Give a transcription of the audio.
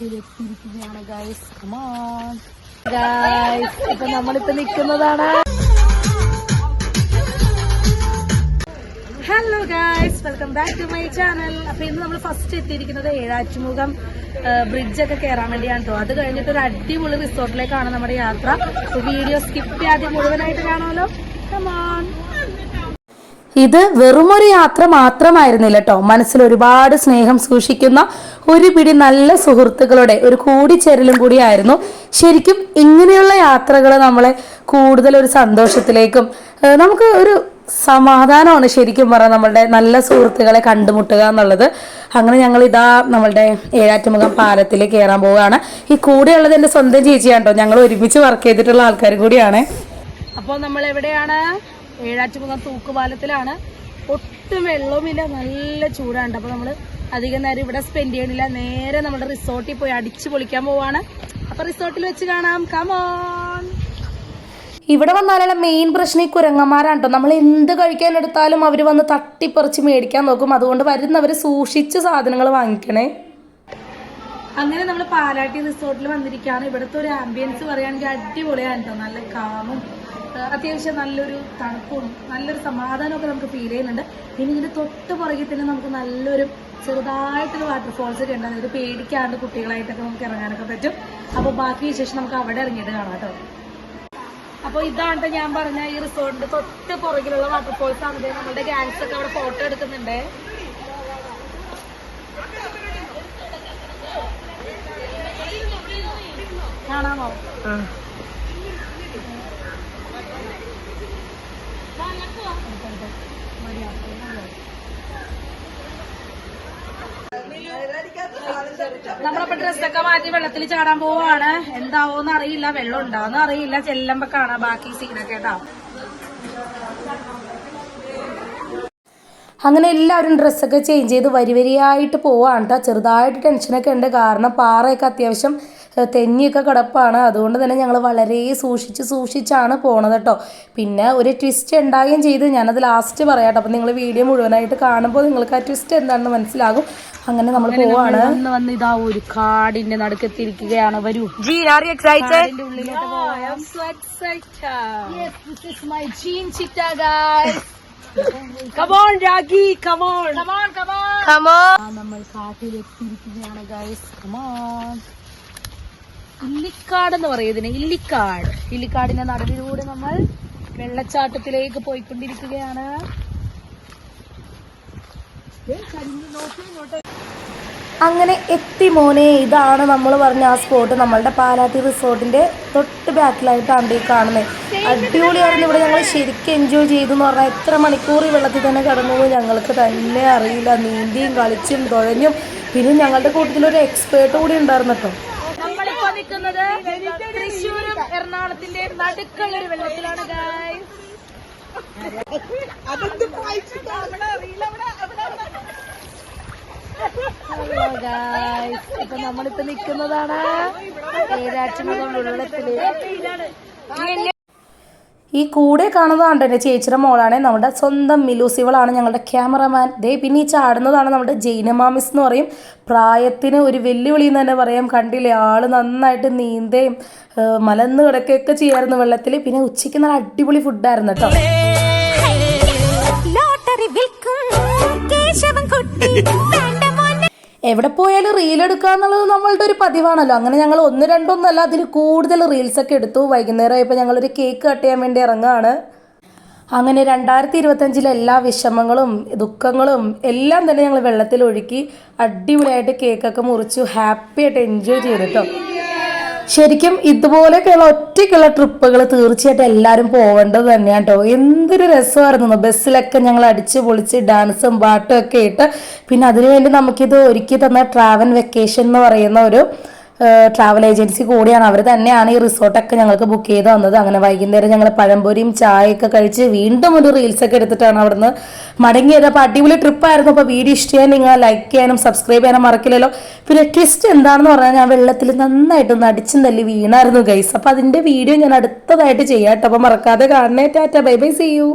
കാട്ടിലെത്തിയിരിക്കുകയാണ് guys guys ഇപ്പൊ നമ്മളിപ്പോ നിൽക്കുന്നതാണ് hello guys welcome back to my channel അപ്പൊ ഇന്ന് നമ്മൾ ഫസ്റ്റ് എത്തിയിരിക്കുന്നത് ഏഴാറ്റുമുഖം ബ്രിഡ്ജ് ഒക്കെ കയറാൻ വേണ്ടിയാണ് കേട്ടോ അത് കഴിഞ്ഞിട്ട് ഒരു അടിപൊളി റിസോർട്ടിലേക്കാണ് നമ്മുടെ യാത്ര. വീഡിയോ സ്കിപ്പ് ചെയ്യാതെ മുഴുവനായിട്ട് കാണുമല്ലോ കമോൺ ഇത് വെറുമൊരു യാത്ര മാത്രമായിരുന്നില്ല കേട്ടോ മനസ്സിൽ ഒരുപാട് സ്നേഹം സൂക്ഷിക്കുന്ന ഒരു പിടി നല്ല സുഹൃത്തുക്കളുടെ ഒരു കൂടിച്ചേരലും കൂടിയായിരുന്നു. ശരിക്കും ഇങ്ങനെയുള്ള യാത്രകൾ നമ്മളെ കൂടുതൽ ഒരു സന്തോഷത്തിലേക്കും നമുക്ക് ഒരു സമാധാനമാണ് ശരിക്കും പറഞ്ഞാൽ നമ്മളുടെ നല്ല സുഹൃത്തുക്കളെ കണ്ടുമുട്ടുക എന്നുള്ളത്. അങ്ങനെ ഞങ്ങൾ ഇതാ നമ്മളുടെ ഏഴാറ്റുമുഖം പാലത്തിൽ കയറാൻ പോവുകയാണ്. ഈ കൂടെയുള്ളത് എന്റെ സ്വന്തം ചേച്ചിയാണ്? കേട്ടോ ഞങ്ങൾ ഒരുമിച്ച് വർക്ക് ചെയ്തിട്ടുള്ള ആൾക്കാർ കൂടിയാണ്. അപ്പോൾ നമ്മൾ എവിടെയാണ്? ഏഴാറ്റുമുഖം തൂക്കുപാലത്തിലാണ് ഒട്ടും വെള്ളവുമില്ല നല്ല ചൂടാണ്ട് അപ്പോൾ നമ്മൾ അധികം നേരം ഇവിടെ സ്പെൻഡ് ചെയ്യണില്ല. നേരെ നമ്മുടെ റിസോർട്ടിൽ പോയി അടിച്ചു പൊളിക്കാൻ പോവാണ്. അപ്പൊ റിസോർട്ടിൽ വെച്ച് കാണാം. കമോൺ ഇവിടെ വന്നാലുള്ള മെയിൻ പ്രശ്നം ഈ കുരങ്ങന്മാരാണ് കേട്ടോ നമ്മൾ എന്ത് കഴിക്കാൻ എടുത്താലും അവർ വന്ന് തട്ടിപ്പറിച്ച് മേടിക്കാൻ നോക്കും. അതുകൊണ്ട് വരുന്നവർ സൂക്ഷിച്ച് സാധനങ്ങൾ വാങ്ങിക്കണേ. അങ്ങനെ നമ്മൾ പാലാട്ടി റിസോർട്ടിൽ വന്നിരിക്കുകയാണ് ഇവിടുത്തെ ഒരു ആംബിയൻസ് പറയുകയാണെങ്കിൽ അടിപൊളിയാണ് കേട്ടോ നല്ല കാമും അത്യാവശ്യം നല്ലൊരു തണുപ്പും നല്ലൊരു സമാധാനമൊക്കെ നമുക്ക് ഫീൽ ചെയ്യുന്നുണ്ട്. പിന്നെ ഇതിന്റെ തൊട്ട് പുറകിൽ തന്നെ നമുക്ക് നല്ലൊരു ചെറുതായിട്ടൊരു വാട്ടർഫോൾസ് ഒക്കെ ഉണ്ട്. അതായത് പേടിക്കാണ്ട് കുട്ടികളായിട്ടൊക്കെ നമുക്ക് ഇറങ്ങാനൊക്കെ പറ്റും. അപ്പോൾ ബാക്കി വിശേഷം നമുക്ക് അവിടെ ഇറങ്ങിയിട്ട് കാണാം കേട്ടോ. അപ്പോൾ ഇതാണ് ഞാൻ പറഞ്ഞ ഈ റിസോർട്ടിന്റെ തൊട്ട് പുറകിലുള്ള വാട്ടർഫോൾസ് ആണ്. നമ്മുടെ ഗാങ്സ് ഒക്കെ അവിടെ ഫോട്ടോ എടുക്കുന്നുണ്ട്. കാണാമോ? നമ്മളപ്പോ ഡ്രസ്സൊക്കെ മാറ്റി വെള്ളത്തിൽ ചാടാൻ പോവാണ്. എന്താവോന്ന് അറിയില്ല. വെള്ളം ഉണ്ടാവുന്ന അറിയില്ല. ചെല്ലുമ്പോ കാണാം. ബാക്കി സീനൊക്കെ കേട്ടോ. അങ്ങനെ എല്ലാവരും ഡ്രസ്സൊക്കെ ചേഞ്ച് ചെയ്ത് വരി വരിയായിട്ട് പോവാണ് കേട്ടോ ചെറുതായിട്ട് ടെൻഷനൊക്കെ ഉണ്ട്. കാരണം പാറയൊക്കെ അത്യാവശ്യം തെന്നിയൊക്കെ കിടപ്പാണ്. അതുകൊണ്ട് തന്നെ ഞങ്ങൾ വളരെ സൂക്ഷിച്ച് സൂക്ഷിച്ചാണ് പോണത് കേട്ടോ പിന്നെ ഒരു ട്വിസ്റ്റ് ഉണ്ടാകുകയും ചെയ്ത്. ഞാനത് ലാസ്റ്റ് പറയാം കേട്ടോ അപ്പം നിങ്ങൾ വീഡിയോ മുഴുവനായിട്ട് കാണുമ്പോൾ നിങ്ങൾക്ക് ആ ട്വിസ്റ്റ് എന്താണെന്ന് മനസ്സിലാകും. അങ്ങനെ നമ്മൾ പോവാണ്. വന്ന് ഇതാ ഒരു കാടിന്റെ നടുക്കെത്തിയിരിക്കുകയാണ്. വരൂ. നമ്മൾ കാട്ടിലെത്തിയിരിക്കുകയാണ് ഗൈസ് കമോൺ ഇല്ലിക്കാട് എന്ന് പറയുന്നതിന് ഇല്ലിക്കാട്. ഇല്ലിക്കാടിന്റെ നടുവിലൂടെ നമ്മൾ വെള്ളച്ചാട്ടത്തിലേക്ക് പോയിക്കൊണ്ടിരിക്കുകയാണ്. അങ്ങനെ എത്തി മോനെ ഇതാണ് നമ്മൾ പറഞ്ഞ ആ സ്പോട്ട് നമ്മളുടെ പാലാട്ടി റിസോർട്ടിന്റെ തൊട്ട് ബാക്കിലായിട്ടാണ് ഈ കാണുന്നത് അടിപൊളിയായിരുന്നു ഇവിടെ ഞങ്ങൾ ശരിക്കും എൻജോയ് ചെയ്തു എന്ന് പറഞ്ഞാൽ എത്ര മണിക്കൂർ ഈ വെള്ളത്തിൽ തന്നെ കിടന്നു ഞങ്ങൾക്ക് തന്നെ അറിയില്ല. നീന്തിയും കളിച്ചും തുഴഞ്ഞും. പിന്നെ ഞങ്ങളുടെ കൂട്ടത്തിൽ ഒരു എക്സ്പേർട്ട് കൂടി ഉണ്ടായിരുന്നു കേട്ടോ. എറണാകുളത്തിന്റെ നടുക്കുള്ള ഒരു വെള്ളത്തിലാണ് ഗായ് ഹലോ ഗായ്സ് ഇപ്പൊ നമ്മളിപ്പോ നിൽക്കുന്നതാണ്. ഏഴാറ്റുമുഖം വെള്ളത്തിൽ ഈ കൂടെ കാണുന്നതാണ് എന്റെ ചേച്ചിയുടെ മോളാണ്. നമ്മുടെ സ്വന്തം മിലൂസിവളാണ് ഞങ്ങളുടെ ക്യാമറമാൻ. ദേ പിന്നെ ഈ ചാടുന്നതാണ് നമ്മുടെ ജൈനമാമിസ് എന്ന് പറയും. പ്രായത്തിന് ഒരു വെല്ലുവിളി എന്ന് തന്നെ പറയാം. കണ്ടില്ലേ? ആൾ നന്നായിട്ട് നീന്തേം മലന്ന് കിടക്കുകയൊക്കെ ചെയ്യായിരുന്നു വെള്ളത്തിൽ. പിന്നെ ഉച്ചയ്ക്ക് നല്ല അടിപൊളി ഫുഡായിരുന്നു കേട്ടോ. ലോട്ടറി വിൽക്കും. കേശവൻ കുട്ടി എവിടെ പോയാലും റീൽ എടുക്കുക എന്നുള്ളത് നമ്മളുടെ ഒരു പതിവാണല്ലോ. അങ്ങനെ ഞങ്ങൾ ഒന്ന് രണ്ടൊന്നല്ല അതിൽ കൂടുതൽ റീൽസൊക്കെ എടുത്തു. വൈകുന്നേരം ആയപ്പോൾ ഞങ്ങളൊരു കേക്ക് കട്ട് ചെയ്യാൻ വേണ്ടി ഇറങ്ങുകയാണ് അങ്ങനെ രണ്ടായിരത്തി ഇരുപത്തഞ്ചിലെ എല്ലാ വിഷമങ്ങളും ദുഃഖങ്ങളും എല്ലാം തന്നെ ഞങ്ങൾ വെള്ളത്തിൽ ഒഴുക്കി അടിപൊളിയായിട്ട് കേക്കൊക്കെ മുറിച്ചു ഹാപ്പിയായിട്ട് എൻജോയ് ചെയ്തിട്ടോ ശരിക്കും ഇതുപോലെയൊക്കെയുള്ള ഒറ്റയ്ക്കുള്ള ട്രിപ്പുകൾ തീർച്ചയായിട്ടും എല്ലാവരും പോകേണ്ടത് തന്നെയാണ് കേട്ടോ എന്തൊരു രസമായിരുന്നു ബസ്സിലൊക്കെ ഞങ്ങൾ അടിച്ച് പൊളിച്ച് ഡാൻസും പാട്ടും ഒക്കെ ഇട്ട്. പിന്നെ അതിനുവേണ്ടി നമുക്കിത് ഒരുക്കി തന്ന ട്രാവൽ വെക്കേഷൻ എന്ന് പറയുന്ന ഒരു ട്രാവൽ ഏജൻസി കൂടിയാണ്. അവർ തന്നെയാണ് ഈ റിസോർട്ടൊക്കെ ഞങ്ങൾക്ക് ബുക്ക് ചെയ്ത് തന്നത്. അങ്ങനെ വൈകുന്നേരം ഞങ്ങൾ പഴംപൊരിയും ചായയൊക്കെ കഴിച്ച് വീണ്ടും ഒരു റീൽസൊക്കെ എടുത്തിട്ടാണ് അവിടുന്ന് മടങ്ങിയത്. അപ്പോൾ അടിപൊളി ട്രിപ്പായിരുന്നു അപ്പോൾ വീഡിയോ ഇഷ്ടമായാൽ നിങ്ങൾ ലൈക്ക് ചെയ്യാനും സബ്സ്ക്രൈബ് ചെയ്യാനും മറക്കില്ലല്ലോ. പിന്നെ ട്വിസ്റ്റ് എന്താണെന്ന് പറഞ്ഞാൽ ഞാൻ വെള്ളത്തിൽ നന്നായിട്ടൊന്ന് അടിച്ചും തല്ലി വീണായിരുന്നു ഗൈസ് അപ്പോൾ അതിന്റെ വീഡിയോ ഞാൻ അടുത്തതായിട്ട് ചെയ്യാം കേട്ടോ. അപ്പോൾ മറക്കാതെ കാണണേ. Tata bye bye see you